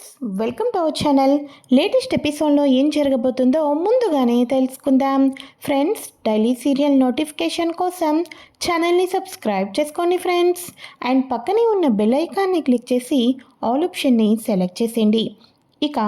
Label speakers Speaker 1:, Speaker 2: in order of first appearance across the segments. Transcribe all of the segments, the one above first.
Speaker 1: Friends welcome to our channel latest ఎపిసోడ్లో ఏం జరగబోతుందో ముందుగానే తెలుసుకుందాం. ఫ్రెండ్స్ డైలీ సీరియల్ నోటిఫికేషన్ కోసం ఛానల్ని సబ్స్క్రైబ్ చేసుకోండి ఫ్రెండ్స్ అండ్ పక్కనే ఉన్న బెల్ ఐకాన్ని క్లిక్ చేసి ఆల్ ఆప్షన్ని సెలెక్ట్ చేసేయండి. ఇక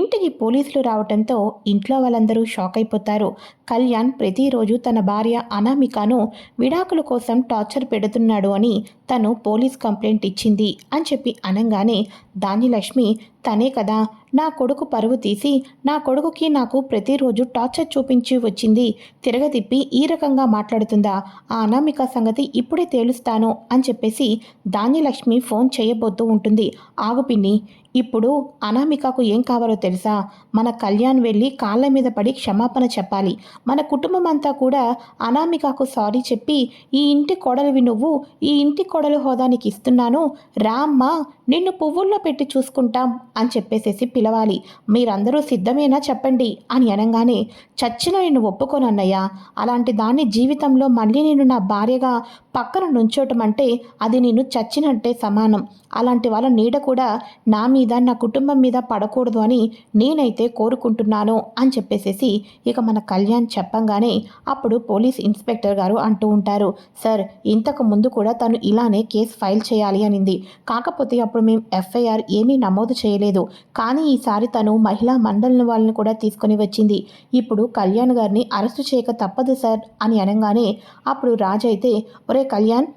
Speaker 1: ఇంటికి పోలీసులు రావడంతో ఇంట్లో వాళ్ళందరూ షాక్ అయిపోతారు. కళ్యాణ్ ప్రతిరోజు తన భార్య అనామికను విడాకుల కోసం టార్చర్ పెడుతున్నాడు అని తను పోలీస్ కంప్లైంట్ ఇచ్చింది అని చెప్పి అనగానే దానిలక్ష్మి తనే కదా. నా కొడుకు పరువు తీసి నా కొడుకుకి నాకు ప్రతిరోజు టార్చర్ చూపించి వచ్చింది. తిరగతిప్పి ఈ రకంగా మాట్లాడుతుందా? ఆ అనామిక సంగతి ఇప్పుడే తేలుస్తాను అని చెప్పేసి ధాన్యలక్ష్మి ఫోన్ చేయబోతూ ఉంటుంది. ఆగు పిన్ని ఇప్పుడు అనామికకు ఏం కావాలో తెలుసా? మన కళ్యాణ్ వెళ్ళి కాళ్ళ మీద పడి క్షమాపణ చెప్పాలి. మన కుటుంబం అంతా కూడా అనామికకు సారీ చెప్పి ఈ ఇంటి కొడలివి నువ్వు ఈ ఇంటి కొడలు హోదానికి ఇస్తున్నాను రామ్మ నిన్ను పువ్వుల్లో పెట్టి చూసుకుంటాం అని చెప్పేసేసి పిలవాలి. మీరందరూ సిద్ధమేనా చెప్పండి అని అనగానే చచ్చిన నేను ఒప్పుకోనన్నయ్యా అలాంటి దాన్ని జీవితంలో మళ్ళీ నేను నా భార్యగా పక్కన నుంచోటం అంటే అది నేను చచ్చినట్టే సమానం. అలాంటి వాళ్ళ నీడ కూడా నా మీద నా కుటుంబం మీద పడకూడదు అని నేనైతే కోరుకుంటున్నాను అని చెప్పేసేసి ఇక మన కళ్యాణ్ చెప్పంగానే అప్పుడు పోలీస్ ఇన్స్పెక్టర్ గారు అంటూ ఉంటారు సార్ ఇంతకు ముందు కూడా తను ఇలానే కేసు ఫైల్ చేయాలి అనింది. కాకపోతే అప్పుడు మేము ఎఫ్ఐఆర్ ఏమీ నమోదు చేయలేదు. కానీ ఈసారి తను మహిళా మండలిని వాళ్ళని కూడా తీసుకొని వచ్చింది. ఇప్పుడు కళ్యాణ్ గారిని అరెస్టు చేయక తప్పదు సార్ అని అనగానే అప్పుడు రాజు అయితే ఒరే కళ్యాణ్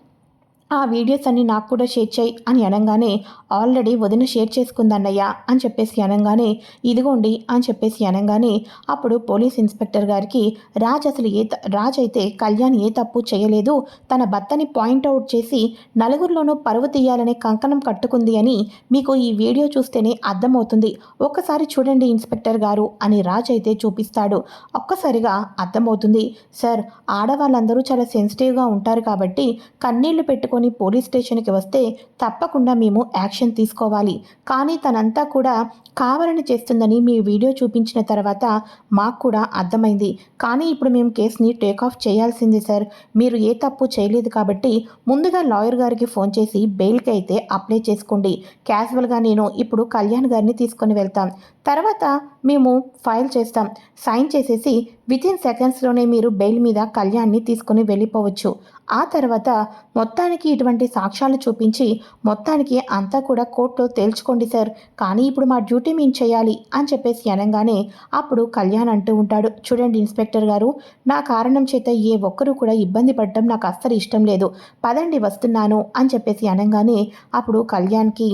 Speaker 1: ఆ వీడియోస్ అన్ని నాకు కూడా షేర్ చేయి అని అనగానే ఆల్రెడీ వదిన షేర్ చేసుకుందన్నయ్యా అని చెప్పేసి అనగానే ఇదిగోండి అని చెప్పేసి అనగానే అప్పుడు పోలీస్ ఇన్స్పెక్టర్ గారికి రాజ్ అసలు ఏ రాజ్ అయితే కళ్యాణ్ ఏ తప్పు చేయలేదు తన భర్తని పాయింట్అవుట్ చేసి నలుగురిలోనూ పరువు తీయాలనే కంకణం కట్టుకుంది అని మీకు ఈ వీడియో చూస్తేనే అర్థమవుతుంది. ఒక్కసారి చూడండి ఇన్స్పెక్టర్ గారు అని రాజ్ అయితే చూపిస్తాడు. ఒక్కసారిగా అర్థమవుతుంది. సార్ ఆడవాళ్ళందరూ చాలా సెన్సిటివ్గా ఉంటారు కాబట్టి కన్నీళ్ళు పెట్టుకొని పోలీస్ స్టేషన్కి వస్తే తప్పకుండా మేము యాక్షన్ తీసుకోవాలి. కానీ తనంతా కూడా కావాలని చేస్తుందని మీ వీడియో చూపించిన తర్వాత మాకు కూడా అర్థమైంది. కానీ ఇప్పుడు మేము కేసుని టేక్ ఆఫ్ చేయాల్సింది సార్. మీరు ఏ తప్పు చేయలేదు కాబట్టి ముందుగా లాయర్ గారికి ఫోన్ చేసి బెయిల్కి అయితే అప్లై చేసుకోండి. క్యాజువల్గా నేను ఇప్పుడు కళ్యాణ్ గారిని తీసుకొని వెళ్తాం. తర్వాత మేము ఫైల్ చేస్తాం. సైన్ చేసేసి వితిన్ సెకండ్స్లోనే మీరు బెయిల్ మీద కళ్యాణ్ని తీసుకొని వెళ్ళిపోవచ్చు. ఆ తర్వాత మొత్తానికి ఇటువంటి సాక్ష్యాలు చూపించి మొత్తానికి అంతా కూడా కోర్టులో తేల్చుకోండి సార్. కానీ ఇప్పుడు మా డ్యూటీ మేము చేయాలి అని చెప్పేసి అనగానే అప్పుడు కళ్యాణ్ అంటూ ఉంటాడు. చూడండి ఇన్స్పెక్టర్ గారు నా కారణం చేత ఏ ఒక్కరూ కూడా ఇబ్బంది పడడం నాకు అస్సలు ఇష్టం లేదు. పదండి వస్తున్నాను అని చెప్పేసి అనగానే అప్పుడు కళ్యాణ్కి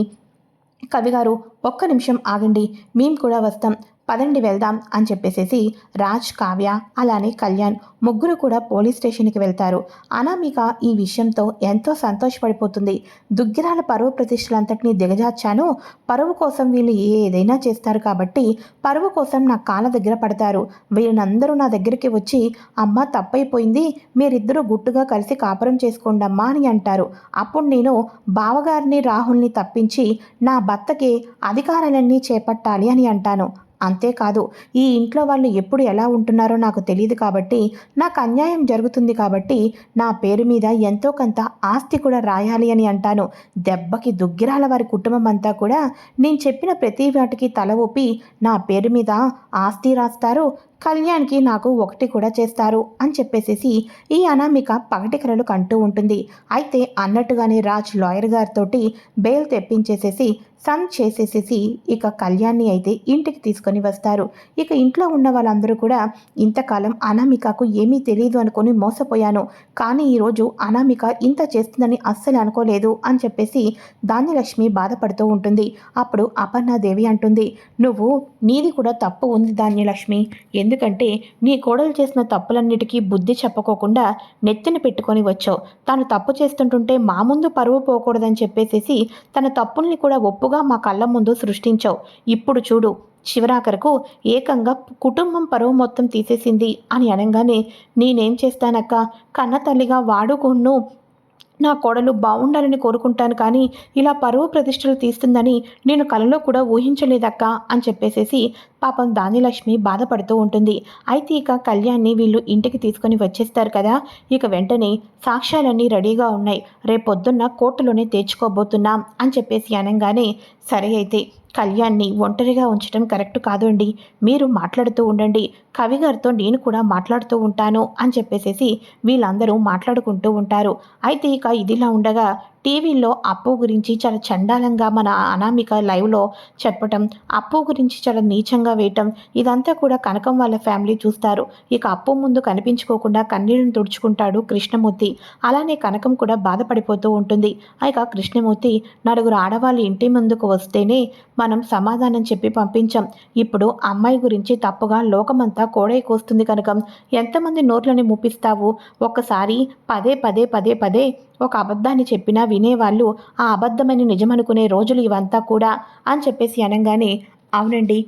Speaker 1: కవిగారు ఒక్క నిమిషం ఆగండి. మేము కూడా వస్తాం. పదండి వెళ్దాం అని చెప్పేసేసి రాజ్ కావ్య అలానే కళ్యాణ్ ముగ్గురు కూడా పోలీస్ స్టేషన్కి వెళ్తారు. అనామిక ఈ విషయంతో ఎంతో సంతోషపడిపోతుంది. దుగ్గిరాల పరువు ప్రతిష్టలంతటినీ దిగజార్చాను. పరువు కోసం వీళ్ళు ఏదైనా చేస్తారు కాబట్టి పరువు కోసం నా కాళ్ళ దగ్గర పడతారు. వీళ్ళందరూ నా దగ్గరికి వచ్చి అమ్మ తప్పైపోయింది. మీరిద్దరూ గుట్టుగా కలిసి కాపురం చేసుకోండమ్మా అని అంటారు. అప్పుడు నేను బావగారిని రాహుల్ని తప్పించి నా భర్తకి అధికారాలన్నీ చేపట్టాలి అని అంటాను. అంతేకాదు ఈ ఇంట్లో వాళ్ళు ఎప్పుడు ఎలా ఉంటున్నారో నాకు తెలియదు కాబట్టి నాకు అన్యాయం జరుగుతుంది కాబట్టి నా పేరు మీద ఎంతో కొంత ఆస్తి కూడా రాయాలి అని అంటాను. దెబ్బకి దుగ్గిరాల వారి కుటుంబం అంతా కూడా నేను చెప్పిన ప్రతి వాటికి తల ఊపి నా పేరు మీద ఆస్తి రాస్తారు కళ్యాణ్కి నాకు ఒకటి కూడా చేస్తారు అని చెప్పేసేసి ఈ అనామిక పగటి కలలు కంటూ ఉంటుంది. అయితే అన్నట్టుగానే రాజ్ లాయర్ గారితోటి బెయిల్ తెప్పించేసేసి సన్ చేసేసేసి ఇక కళ్యాణ్ని అయితే ఇంటికి తీసుకొని వస్తారు. ఇక ఇంట్లో ఉన్న వాళ్ళందరూ కూడా ఇంతకాలం అనామికకు ఏమీ తెలియదు అనుకొని మోసపోయాను. కానీ ఈరోజు అనామిక ఇంత చేస్తుందని అస్సలు అనుకోలేదు అని చెప్పేసి ధాన్యలక్ష్మి బాధపడుతూ ఉంటుంది. అప్పుడు అపర్ణాదేవి అంటుంది నువ్వు నీది కూడా తప్పు ఉంది ధాన్యలక్ష్మి. ఎందుకంటే నీ కోడలు చేసిన తప్పులన్నిటికీ బుద్ధి చెప్పుకోకుండా నెత్తిన పెట్టుకొని వచ్చావు. తను తప్పు చేస్తుంటుంటే మా ముందు పరువు పోకూడదని చెప్పేసేసి తన తప్పుల్ని కూడా ఒప్పు ఒప్పుగా మా కళ్ళ ముందు సృష్టించావు. ఇప్పుడు చూడు చివరాఖరకు ఏకంగా కుటుంబం పరువు మొత్తం తీసేసింది అని అనగానే నేనేం చేస్తానక్క? కన్న తల్లిగా వాడుకున్ను. నా కోడలు బాగుండాలని కోరుకుంటాను కానీ ఇలా పరువు ప్రతిష్టలు తీస్తుందని నేను కలలో కూడా ఊహించలేదక్క అని చెప్పేసేసి పాపం దానిలక్ష్మి బాధపడుతూ ఉంటుంది. అయితే ఇక కళ్యాణ్ని వీళ్ళు ఇంటికి తీసుకొని వచ్చేస్తారు కదా. ఇక వెంటనే సాక్ష్యాలన్నీ రెడీగా ఉన్నాయి. రేపొద్దున్న కోర్టులోనే తెచ్చుకోబోతున్నాం అని చెప్పేసి అనగానే సరే అయితే కళ్యాణ్ని ఒంటరిగా ఉంచడం కరెక్ట్ కాదు అండి మీరు మాట్లాడుతూ ఉండండి. కవి గారితో నేను కూడా మాట్లాడుతూ ఉంటాను అని చెప్పేసేసి వీళ్ళందరూ మాట్లాడుకుంటూ ఉంటారు. అయితే ఇక ఇదిలా ఉండగా టీవీలో అప్పు గురించి చాలా చండాలంగా మన అనామిక లైవ్లో చెప్పటం అప్పు గురించి చాలా నీచంగా వేయటం ఇదంతా కూడా కనకం వాళ్ళ ఫ్యామిలీ చూస్తారు. ఇక అప్పు ముందు కనిపించుకోకుండా కన్నీళ్ళను తుడుచుకుంటాడు కృష్ణమూర్తి. అలానే కనకం కూడా బాధపడిపోతూ ఉంటుంది. ఇక కృష్ణమూర్తి నలుగురు ఆడవాళ్ళు ఇంటి ముందుకు వస్తేనే మనం సమాధానం చెప్పి పంపించాం. ఇప్పుడు అమ్మాయి గురించి తప్పుగా లోకమంతా కోడై కోస్తుంది కనుక. ఎంతమంది నోట్లని ముప్పిస్తావు? ఒక్కసారి పదే పదే పదే పదే ఒక అబద్ధాన్ని చెప్పినా వినేవాళ్ళు ఆ అబద్ధమని నిజమనుకునే రోజులు ఇవంతా కూడా అని చెప్పేసి అనగానే అవునండి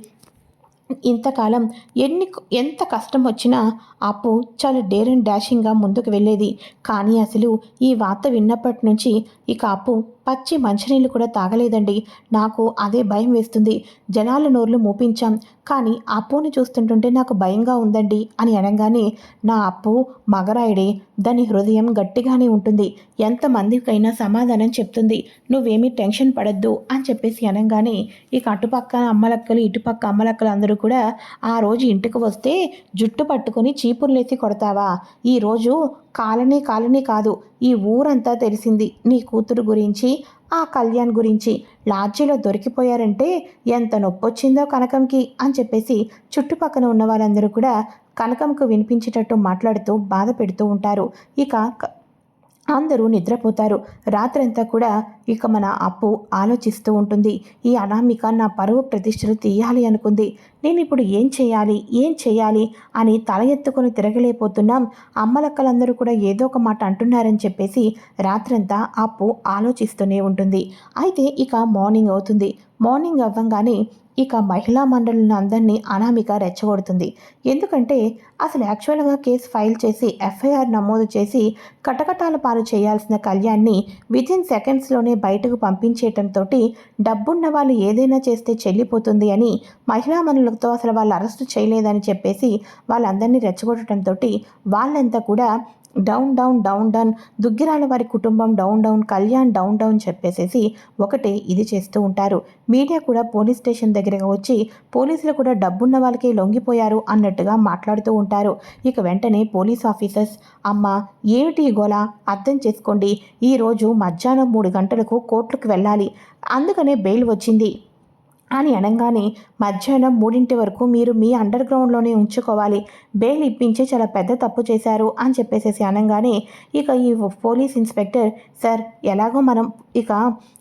Speaker 1: ఇంతకాలం ఎన్ని ఎంత కష్టం వచ్చినా అప్పు చాలా డేర్ అండ్ డాషింగ్గా ముందుకు వెళ్ళేది. కానీ అసలు ఈ వార్త విన్నప్పటి నుంచి ఇక అప్పు పచ్చి మంచినీళ్ళు కూడా తాగలేదండి. నాకు అదే భయం వేస్తుంది. జనాల నోర్లు మూపించాం. కానీ అప్పుని చూస్తుంటుంటే నాకు భయంగా ఉందండి అని అనగానే నా అప్పు మగరాయుడే దాని హృదయం గట్టిగానే ఉంటుంది. ఎంతమందికైనా సమాధానం చెప్తుంది. నువ్వేమీ టెన్షన్ పడద్దు అని చెప్పేసి అనగానే ఇక అటుపక్క అమ్మలక్కలు ఇటుపక్క అమ్మలక్కలు అందరూ కూడా ఆ రోజు ఇంటికి వస్తే జుట్టు పట్టుకొని చీపుర్లేసి కొడతావా? ఈరోజు కాలనీ కాలనీ కాదు ఈ ఊరంతా తెలిసింది నీ కూతురు గురించి ఆ కళ్యాణ్ గురించి. లాడ్జీలో దొరికిపోయారంటే ఎంత నొప్పొచ్చిందో కనకంకి అని చెప్పేసి చుట్టుపక్కన ఉన్న వాళ్ళందరూ కూడా కనకంకు వినిపించేటట్టు మాట్లాడుతూ బాధ పెడుతూ ఉంటారు. ఇక అందరూ నిద్రపోతారు. రాత్రంతా కూడా ఇక మన అప్పు ఆలోచిస్తూ ఉంటుంది. ఈ అనామిక నా పరువు ప్రతిష్టలు తీయాలి అనుకుంది. నేను ఇప్పుడు ఏం చేయాలి? ఏం చేయాలి? అని తల ఎత్తుకొని తిరగలేకపోతున్నాం. అమ్మలక్కలందరూ కూడా ఏదో ఒక మాట అంటున్నారని చెప్పేసి రాత్రంతా అప్పు ఆలోచిస్తూనే ఉంటుంది. అయితే ఇక మార్నింగ్ అవుతుంది. మార్నింగ్ అవ్వంగానే ఇక మహిళా మండలిని అందరినీ అనామిక రెచ్చగొడుతుంది. ఎందుకంటే అసలు యాక్చువల్గా కేసు ఫైల్ చేసి ఎఫ్ఐఆర్ నమోదు చేసి కటకటాల పాలు చేయాల్సిన కళ్యాణ్ని వితిన్ సెకండ్స్లోనే బయటకు పంపించేయటంతో డబ్బున్న వాళ్ళు ఏదైనా చేస్తే చెల్లిపోతుంది అని మహిళా మనులతో అసలు వాళ్ళు అరెస్ట్ చేయలేదని చెప్పేసి వాళ్ళందరినీ రెచ్చగొట్టడంతో వాళ్ళంతా కూడా down down down down Duggirala వారి కుటుంబం down down Kalyan down down చెప్పేసేసి ఒకటే ఇది చేస్తూ ఉంటారు. మీడియా కూడా పోలీస్ స్టేషన్ దగ్గరకు వచ్చి పోలీసులు కూడా డబ్బున్న వాళ్ళకి లొంగిపోయారు అన్నట్టుగా మాట్లాడుతూ ఉంటారు. ఇక వెంటనే పోలీస్ ఆఫీసర్స్ అమ్మ ఏమిటి గోల? అర్థం చేసుకోండి. ఈరోజు మధ్యాహ్నం మూడు గంటలకు కోర్టుకు వెళ్ళాలి. అందుకనే బెయిల్ వచ్చింది. అని అనగానే మధ్యాహ్నం మూడింటి వరకు మీరు మీ అండర్ గ్రౌండ్లోనే ఉంచుకోవాలి. బెయిల్ ఇప్పించి చాలా పెద్ద తప్పు చేశారు అని చెప్పేసేసి అనగానే ఇక ఈ పోలీస్ ఇన్స్పెక్టర్ సార్ ఎలాగో మనం ఇక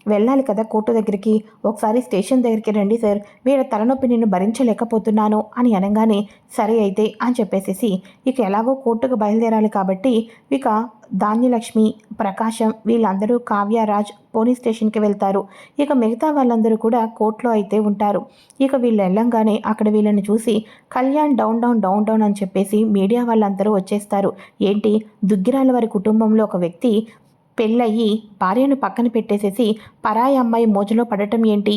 Speaker 1: వెళ్ళాలి కదా కోర్టు దగ్గరికి. ఒకసారి స్టేషన్ దగ్గరికి రండి సార్. వీళ్ళ తలనొప్పి నేను భరించలేకపోతున్నాను అని అనగానే సరే అయితే అని చెప్పేసేసి ఇక ఎలాగో కోర్టుకు బయలుదేరాలి కాబట్టి ఇక ధాన్యలక్ష్మి ప్రకాశం వీళ్ళందరూ కావ్యరాజ్ పోలీస్ స్టేషన్కి వెళ్తారు. ఇక మిగతా వాళ్ళందరూ కూడా కోర్టులో అయితే ఉంటారు. ఇక వీళ్ళు వెళ్ళంగానే అక్కడ వీళ్ళని చూసి Kalyan down down down down అని చెప్పేసి మీడియా వాళ్ళందరూ వచ్చేస్తారు. ఏంటి? దుగ్గిరాల వారి కుటుంబంలో ఒక వ్యక్తి పెళ్ళయ్యి భార్యను పక్కన పెట్టేసేసి పరాయి అమ్మాయి మోజులో పడటం ఏంటి?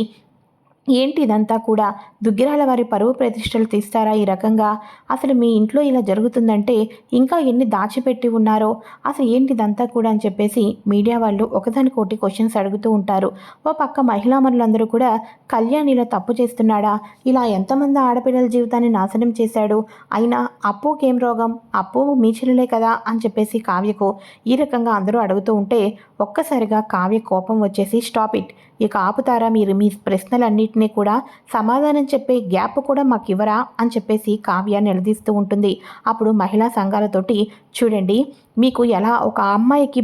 Speaker 1: ఏంటి ఇదంతా కూడా? దుగ్గిరాల వారి పరువు ప్రతిష్టలు తీస్తారా ఈ రకంగా? అసలు మీ ఇంట్లో ఇలా జరుగుతుందంటే ఇంకా ఎన్ని దాచిపెట్టి ఉన్నారో? అసలు ఏంటి ఇదంతా కూడా అని చెప్పేసి మీడియా వాళ్ళు ఒకదానికోటి క్వశ్చన్స్ అడుగుతూ ఉంటారు. ఓ పక్క మహిళా మనులందరూ కూడా కళ్యాణ్ ఇలా తప్పు చేస్తున్నాడా? ఇలా ఎంతమంది ఆడపిల్లల జీవితాన్ని నాశనం చేశాడు? అయినా అప్పుకేం రోగం? అప్పు మీ చెల్లెలే కదా? అని చెప్పేసి కావ్యకు ఈ రకంగా అందరూ అడుగుతూ ఉంటే ఒక్కసారిగా కావ్య కోపం వచ్చేసి స్టాప్ ఇట్. ఇక ఆపుతారా మీరు? మీ ప్రశ్నలన్నింటినీ కూడా సమాధానం చెప్పే గ్యాప్ కూడా మాకు ఇవ్వరా? అని చెప్పేసి కావ్య నిలదీస్తూ ఉంటుంది. అప్పుడు మహిళా సంఘాలతోటి చూడండి మీకు ఎలా ఒక అమ్మాయికి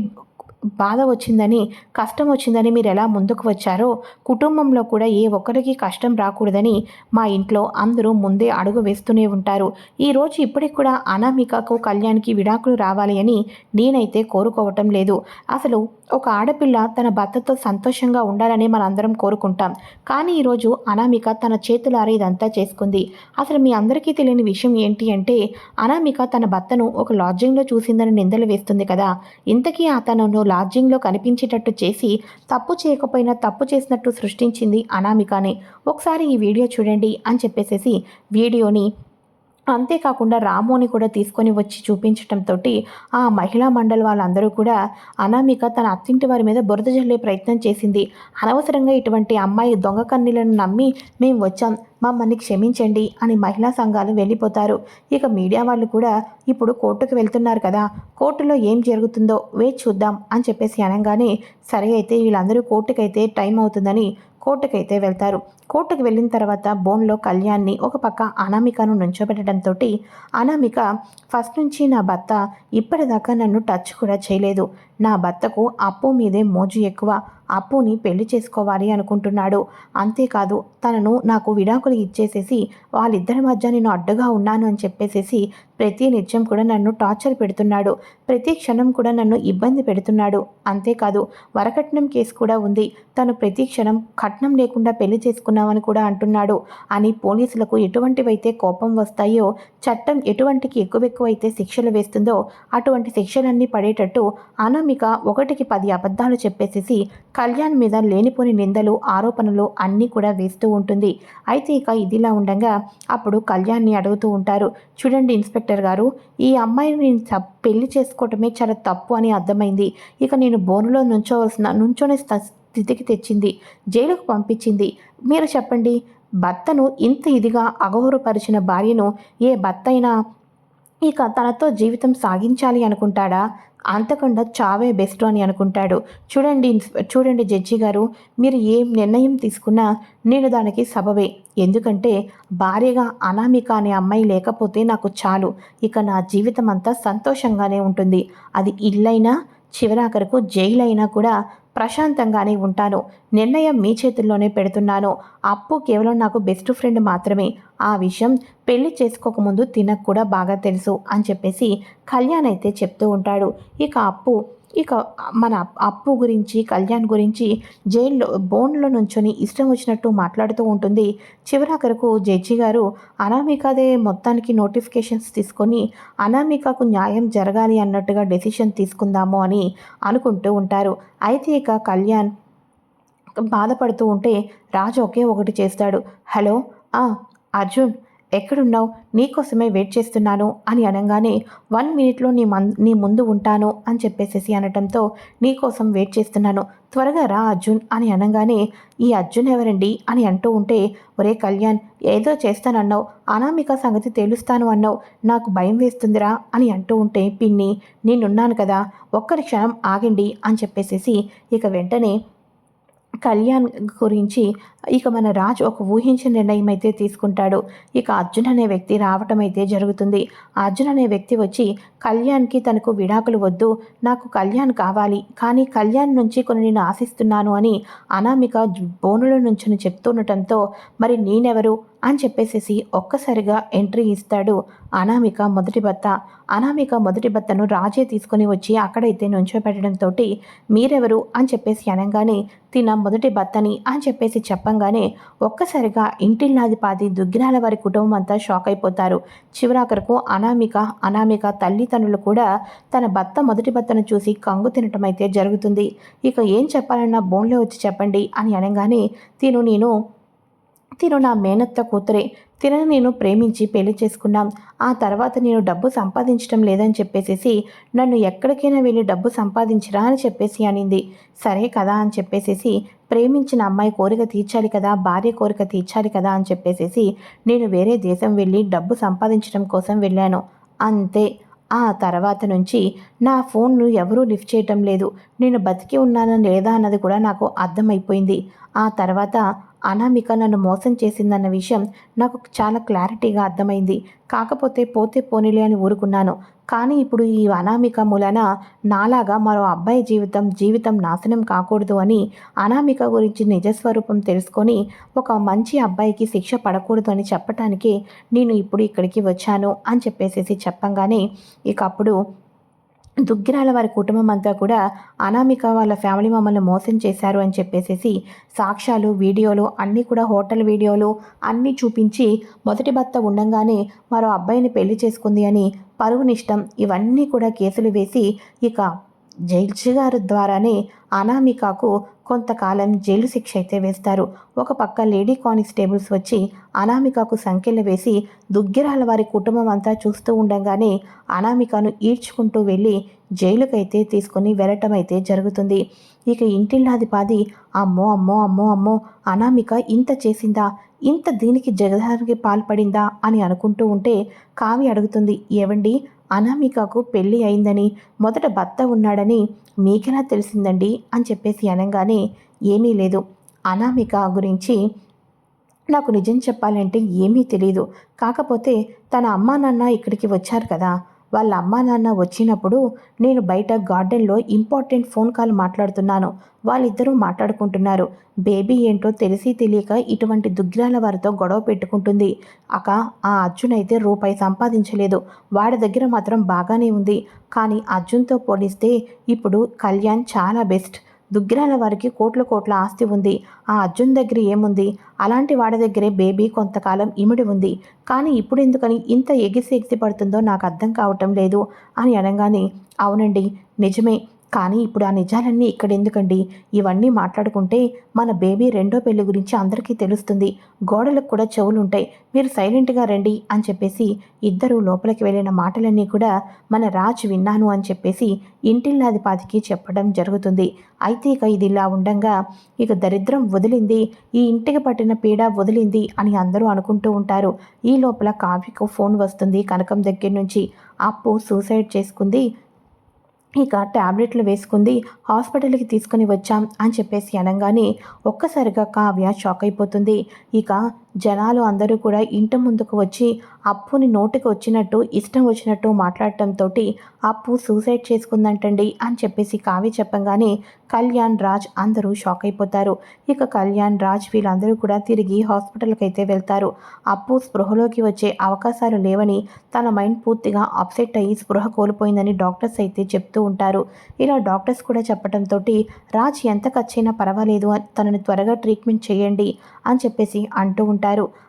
Speaker 1: బాధ వచ్చిందని కష్టం వచ్చిందని మీరు ఎలా ముందుకు వచ్చారో కుటుంబంలో కూడా ఏ ఒక్కరికి కష్టం రాకూడదని మా ఇంట్లో అందరూ ముందే అడుగు వేస్తూనే ఉంటారు. ఈరోజు ఇప్పటికి కూడా అనామికకు కళ్యాణ్కి విడాకులు రావాలి అని నేనైతే కోరుకోవటం లేదు. అసలు ఒక ఆడపిల్ల తన భర్తతో సంతోషంగా ఉండాలని మనందరం కోరుకుంటాం. కానీ ఈరోజు అనామిక తన చేతులారా ఇదంతా చేసుకుంది. అసలు మీ అందరికీ తెలియని విషయం ఏంటి అంటే అనామిక తన భర్తను ఒక లాడ్జింగ్లో చూసిందని నిందలు వేస్తుంది కదా. ఇంతకీ అతను లాడ్జింగ్లో కనిపించేటట్టు చేసి తప్పు చేయకపోయినా తప్పు చేసినట్టు సృష్టించింది అనామికనే. ఒకసారి ఈ వీడియో చూడండి అని చెప్పేసేసి వీడియోని అంతేకాకుండా రాముని కూడా తీసుకొని వచ్చి చూపించటంతో ఆ మహిళా మండలి వాళ్ళందరూ కూడా అనామిక తన అత్తింటి వారి మీద బురద జల్లే ప్రయత్నం చేసింది. అనవసరంగా ఇటువంటి అమ్మాయి దొంగ కన్నీలను నమ్మి మేము వచ్చాం మమ్మల్ని క్షమించండి అని మహిళా సంఘాలు వెళ్ళిపోతారు. ఇక మీడియా వాళ్ళు కూడా ఇప్పుడు కోర్టుకు వెళ్తున్నారు కదా కోర్టులో ఏం జరుగుతుందో వేచి చూద్దాం అని చెప్పేసి అనగానే సరే అయితే వీళ్ళందరూ కోర్టుకైతే టైం అవుతుందని కోర్టుకైతే వెళ్తారు. కోర్టుకు వెళ్ళిన తర్వాత బోన్లో కళ్యాణ్ని ఒక పక్క అనామికను నుంచోబెట్టడంతో అనామిక ఫస్ట్ నుంచి నా భర్త ఇప్పటిదాకా నన్ను టచ్ కూడా చేయలేదు. నా భర్తకు అప్పు మీదే మోజు ఎక్కువ. అప్పుని పెళ్ళి చేసుకోవాలి అనుకుంటున్నాడు. అంతేకాదు తనను నాకు విడాకులు ఇచ్చేసేసి వాళ్ళిద్దరి మధ్య నేను అడ్డుగా ఉన్నాను అని చెప్పేసేసి ప్రతి నిత్యం కూడా నన్ను టార్చర్ పెడుతున్నాడు. ప్రతి క్షణం కూడా నన్ను ఇబ్బంది పెడుతున్నాడు. అంతేకాదు వరకట్నం కేసు కూడా ఉంది. తను ప్రతి క్షణం కట్నం లేకుండా పెళ్ళి చేసుకున్నామని కూడా అంటున్నాడు. అని పోలీసులకు ఎటువంటివైతే కోపం వస్తాయో చట్టం ఎటువంటికి ఎక్కువ ఎక్కువైతే శిక్షలు వేస్తుందో అటువంటి శిక్షలన్నీ పడేటట్టు అనామిక ఒకటికి పది అబద్ధాలు చెప్పేసేసి కళ్యాణ్ మీద లేనిపోని నిందలు ఆరోపణలు అన్నీ కూడా వేస్తూ ఉంటుంది. అయితే ఇక ఇదిలా ఉండగా అప్పుడు కళ్యాణ్ని అడుగుతూ ఉంటారు చూడండి ఇన్స్పెక్టర్ గారు ఈ అమ్మాయిని నేను పెళ్ళి చేసుకోవటమే చాలా తప్పు అని అర్థమైంది. ఇక నేను బోనులో నుంచోవలసిన నుంచోనే స్థ- స్థితికి తెచ్చింది. జైలుకు పంపించింది. మీరు చెప్పండి భర్తను ఇంత ఇదిగా అగౌరవపరిచిన భార్యను ఏ భర్త అయినా ఇక తనతో జీవితం సాగించాలి అనుకుంటాడా? అంతకుండా చావే బెస్ట్ అని అనుకుంటాడు. చూడండి చూడండి జడ్జి గారు మీరు ఏ నిర్ణయం తీసుకున్నా నేను దానికి సబవే ఎందుకంటే భార్యగా అనామిక అనే అమ్మాయి లేకపోతే నాకు చాలు. ఇక నా జీవితం అంతా సంతోషంగానే ఉంటుంది. అది ఇల్లైనా చివరాఖరకు జైలు అయినా కూడా ప్రశాంతంగానే ఉంటాను. నిర్ణయం మీ చేతుల్లోనే పెడుతున్నాను. అప్పు కేవలం నాకు బెస్ట్ ఫ్రెండ్ మాత్రమే. ఆ విషయం పెళ్ళి చేసుకోకముందు తినకు కూడా బాగా తెలుసు అని చెప్పేసి కళ్యాణ్ అయితే చెప్తూ ఉంటాడు. ఇక అప్పు ఇక మన అప్పు గురించి కళ్యాణ్ గురించి జైల్లో బోన్లో నుంచొని ఇష్టం వచ్చినట్టు మాట్లాడుతూ ఉంటుంది. చివరాఖరకు జడ్జి గారు అనామికదే మొత్తానికి నోటిఫికేషన్స్ తీసుకొని అనామికకు న్యాయం జరగాలి అన్నట్టుగా డెసిషన్ తీసుకుందాము అని అనుకుంటూ ఉంటారు. అయితే ఇక కళ్యాణ్ బాధపడుతూ ఉంటే రాజు ఒకే ఒకటి చేస్తాడు. హలో? అర్జున్ ఎక్కడున్నావు? నీకోసమే వెయిట్ చేస్తున్నాను అని అనగానే వన్ మినిట్లో నీ మన్ నీ ముందు ఉంటాను అని చెప్పేసేసి అనటంతో నీకోసం వెయిట్ చేస్తున్నాను. త్వరగా రా అర్జున్ అని అనగానే ఈ అర్జున్ ఎవరండి? అని అంటూ ఉంటే ఒరే కళ్యాణ్ ఏదో చేస్తానన్నావు. అనామిక సంగతి తేలుస్తాను అన్నావు. నాకు భయం వేస్తుందిరా అని అంటూ ఉంటే పిన్ని నేనున్నాను కదా ఒక్కరి క్షణం ఆగండి అని చెప్పేసేసి ఇక వెంటనే కళ్యాణ్ గురించి ఇక మన రాజు ఒక ఊహించిన నిర్ణయం అయితే తీసుకుంటాడు. ఇక అర్జున్ అనే వ్యక్తి రావటం అయితే జరుగుతుంది. అర్జున్ అనే వ్యక్తి వచ్చి కళ్యాణ్కి తనకు విడాకులు వద్దు. నాకు కళ్యాణ్ కావాలి. కానీ కళ్యాణ్ నుంచి కొన్ని నేను ఆశిస్తున్నాను అని అనామిక బోనుల నుంచి చెప్తుండటంతో మరి నేనెవరు? అని చెప్పేసేసి ఒక్కసారిగా ఎంట్రీ ఇస్తాడు అనామిక మొదటి భర్త. అనామిక మొదటి భర్తను రాజే తీసుకొని వచ్చి అక్కడైతే నుంచోబెట్టడంతో మీరెవరు అని చెప్పేసి అనగానే తిన మొదటి భర్తని అని చెప్పేసి చెప్పంగానే ఒక్కసారిగా ఇంటిల్లాదిపాది దుగ్గిరాల వారి కుటుంబం అంతా షాక్ అయిపోతారు. చివరాఖరకు అనామిక అనామిక తల్లిదండ్రులు కూడా తన భర్త మొదటి భర్తను చూసి కంగు తినటం అయితే జరుగుతుంది. ఇక ఏం చెప్పాలన్నా బోన్లో వచ్చి చెప్పండి అని అనగానే తిను నేను తిను నా మేనత్త కూతురే. తినను నేను ప్రేమించి పెళ్ళి చేసుకున్నాం. ఆ తర్వాత నేను డబ్బు సంపాదించడం లేదని చెప్పేసేసి నన్ను ఎక్కడికైనా వెళ్ళి డబ్బు సంపాదించరా అని చెప్పేసి అనింది. సరే కదా అని చెప్పేసేసి ప్రేమించిన అమ్మాయి కోరిక తీర్చాలి కదా భార్య కోరిక తీర్చాలి కదా అని చెప్పేసేసి నేను వేరే దేశం వెళ్ళి డబ్బు సంపాదించడం కోసం వెళ్ళాను. అంతే. ఆ తర్వాత నుంచి నా ఫోన్ను ఎవరూ లిఫ్ట్ చేయటం లేదు. నేను బతికి ఉన్నానా లేదా అన్నది కూడా నాకు అర్థమైపోయింది. ఆ తర్వాత అనామిక నన్ను మోసం చేసిందన్న విషయం నాకు చాలా క్లారిటీగా అర్థమైంది. కాకపోతే పోతే పోనీలే అని ఊరుకున్నాను. కానీ ఇప్పుడు ఈ అనామిక మూలన నాలాగా మరో అబ్బాయి జీవితం జీవితం నాశనం కాకూడదు అని అనామిక గురించి నిజస్వరూపం తెలుసుకొని ఒక మంచి అబ్బాయికి శిక్ష పడకూడదు అని చెప్పటానికి నేను ఇప్పుడు ఇక్కడికి వచ్చాను అని చెప్పేసేసి చెప్పంగానే ఇక అప్పుడు దుగ్గిరాల వారి కుటుంబం అంతా కూడా అనామిక వాళ్ళ ఫ్యామిలీ మమ్మల్ని మోసం చేశారు అని చెప్పేసేసి సాక్ష్యాలు వీడియోలు అన్నీ కూడా హోటల్ వీడియోలు అన్నీ చూపించి మొదటి భర్త ఉండంగానే మరో అబ్బాయిని పెళ్ళి చేసుకుంది అని పరువు నిష్టం ఇవన్నీ కూడా కేసులు వేసి ఇక జైల్చి గారు ద్వారానే అనామికకు కొంతకాలం జైలు శిక్ష అయితే వేస్తారు. ఒక పక్క లేడీ కానిస్టేబుల్స్ వచ్చి అనామికకు సంఖ్యలు వేసి దుగ్గిరాల వారి కుటుంబం అంతా చూస్తూ ఉండగానే అనామికను ఈడ్చుకుంటూ వెళ్ళి జైలుకైతే తీసుకొని వెళ్ళటం అయితే జరుగుతుంది. ఇక ఇంటిల్లాదిపాది అమ్మో అమ్మో అమ్మో అమ్మో అనామిక ఇంత చేసిందా? ఇంత దీనికి జగదానికి పాల్పడిందా? అని అనుకుంటూ ఉంటే కావి అడుగుతుంది ఏవండి? అనామికకు పెళ్ళి అయిందని మొదట భర్త ఉన్నాడని మీకెలా తెలిసిందండి? అని చెప్పేసి అనగానే ఏమీ లేదు. అనామిక గురించి నాకు నిజం చెప్పాలంటే ఏమీ తెలియదు కాకపోతే తన అమ్మా నాన్న ఇక్కడికి వచ్చారు కదా. వాళ్ళ అమ్మా నాన్న వచ్చినప్పుడు నేను బయట గార్డెన్లో ఇంపార్టెంట్ ఫోన్ కాల్ మాట్లాడుతున్నాను. వాళ్ళిద్దరూ మాట్లాడుకుంటున్నారు. బేబీ ఏంటో తెలిసి తెలియక ఇటువంటి దుగ్గిరాల వారితో గొడవ పెట్టుకుంటుంది. అక ఆ అర్జున్ అయితే రూపాయి సంపాదించలేదు. వాడి దగ్గర మాత్రం బాగానే ఉంది. కానీ అర్జున్తో పోలిస్తే ఇప్పుడు కళ్యాణ్ చాలా బెస్ట్. దుగ్గిరాల వారికి కోట్ల కోట్ల ఆస్తి ఉంది. ఆ అర్జున్ దగ్గర ఏముంది? అలాంటి వాడి దగ్గరే బేబీ కొంతకాలం ఇమిడి ఉంది. కానీ ఇప్పుడు ఎందుకని ఇంత ఎగిసి ఎగిసి పడుతుందో నాకు అర్థం కావటం లేదు అని అనగానే అవునండి నిజమే. కానీ ఇప్పుడు ఆ నిజాలన్నీ ఇక్కడ ఎందుకండి ఇవన్నీ మాట్లాడుకుంటే మన బేబీ రెండో పెళ్ళి గురించి అందరికీ తెలుస్తుంది. గోడలకు కూడా చెవులుంటాయి. మీరు సైలెంట్గా రండి అని చెప్పేసి ఇద్దరు లోపలికి వెళ్ళిన మాటలన్నీ కూడా మన రాజ్ విన్నాను అని చెప్పేసి ఇంటిల్లాదిపాదికి చెప్పడం జరుగుతుంది. అయితే ఇక ఇది ఇలా ఉండంగా ఇక దరిద్రం వదిలింది. ఈ ఇంటికి పట్టిన పీడ వదిలింది అని అందరూ అనుకుంటూ ఉంటారు. ఈ లోపల కావ్యకు ఫోన్ వస్తుంది కనకం దగ్గర నుంచి. అప్పు సూసైడ్ చేసుకుంది. ఇక ట్యాబ్లెట్లు వేసుకుంది హాస్పిటల్కి తీసుకుని వచ్చాం అని చెప్పేసి అనగానే ఒక్కసారిగా కావ్య షాక్ అయిపోతుంది. ఇక జనాలు అందరూ కూడా ఇంటి ముందుకు వచ్చి అప్పుని నోటికి వచ్చినట్టు ఇష్టం వచ్చినట్టు మాట్లాడటంతో అప్పు సూసైడ్ చేసుకుందంటండి అని చెప్పేసి కావ్య చెప్పంగానే కళ్యాణ్ రాజ్ అందరూ షాక్ అయిపోతారు. ఇక కళ్యాణ్ రాజ్ వీళ్ళందరూ కూడా తిరిగి హాస్పిటల్కి అయితే వెళ్తారు. అప్పు స్పృహలోకి వచ్చే అవకాశాలు లేవని తన మైండ్ పూర్తిగా అప్సెట్ అయ్యి స్పృహ కోల్పోయిందని డాక్టర్స్ అయితే చెప్తూ ఉంటారు. ఇలా డాక్టర్స్ కూడా చెప్పడంతో రాజ్ ఎంత ఖర్చైనా పర్వాలేదు తనని త్వరగా ట్రీట్మెంట్ చేయండి అని చెప్పేసి అంటూ ఉంటారు.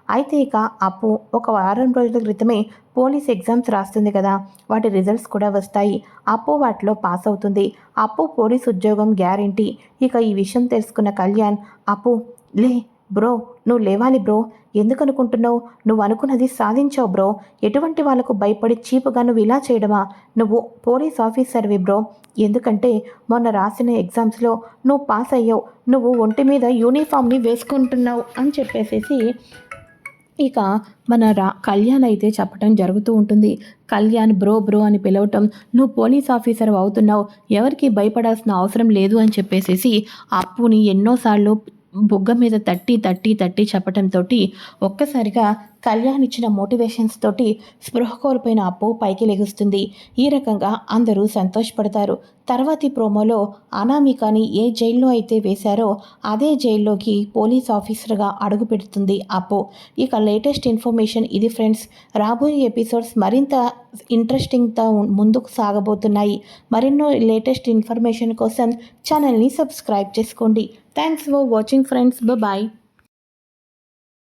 Speaker 1: అయితే ఇక అప్పు ఒక వారం రోజుల క్రితమే పోలీస్ ఎగ్జామ్స్ రాస్తుంది కదా. వాటి రిజల్ట్స్ కూడా వస్తాయి. అప్పు వాటిలో పాస్ అవుతుంది. అప్పు పోలీస్ ఉద్యోగం గ్యారంటీ. ఇక ఈ విషయం తెలుసుకున్న కళ్యాణ్ అప్పు లే బ్రో నువ్వు లేవాలి బ్రో. ఎందుకు అనుకుంటున్నావు? నువ్వు అనుకున్నది సాధించావు బ్రో. ఎటువంటి వాళ్ళకు భయపడి చీపుగా నువ్వు ఇలా చేయడమా? నువ్వు పోలీస్ ఆఫీసర్వి బ్రో. ఎందుకంటే మొన్న రాసిన ఎగ్జామ్స్లో నువ్వు పాస్ అయ్యావు. నువ్వు ఒంటి మీద యూనిఫామ్ని వేసుకుంటున్నావు అని చెప్పేసేసి ఇక మన రా కళ్యాణ్ అయితే చెప్పడం జరుగుతూ ఉంటుంది. కళ్యాణ్ బ్రో బ్రో అని పిలవటం నువ్వు పోలీస్ ఆఫీసర్ అవుతున్నావు. ఎవరికి భయపడాల్సిన అవసరం లేదు అని చెప్పేసేసి అప్పుని ఎన్నోసార్లు బుగ్గ మీద తట్టి తట్టి తట్టి చెప్పటంతో ఒక్కసారిగా కళ్యాణ్ ఇచ్చిన మోటివేషన్స్ తోటి స్పృహ కోల్పోయిన అప్పు పైకి లెగుస్తుంది. ఈ రకంగా అందరూ సంతోషపడతారు. తర్వాతి ప్రోమోలో అనామికాని ఏ జైల్లో అయితే వేశారో అదే జైల్లోకి పోలీస్ ఆఫీసర్గా అడుగు పెడుతుంది అప్పు. ఇక లేటెస్ట్ ఇన్ఫర్మేషన్ ఇది ఫ్రెండ్స్. రాబోయే ఎపిసోడ్స్ మరింత ఇంట్రెస్టింగ్తో ముందుకు సాగబోతున్నాయి. మరెన్నో లేటెస్ట్ ఇన్ఫర్మేషన్ కోసం ఛానల్ని సబ్స్క్రైబ్ చేసుకోండి. Thanks for watching friends. Bye.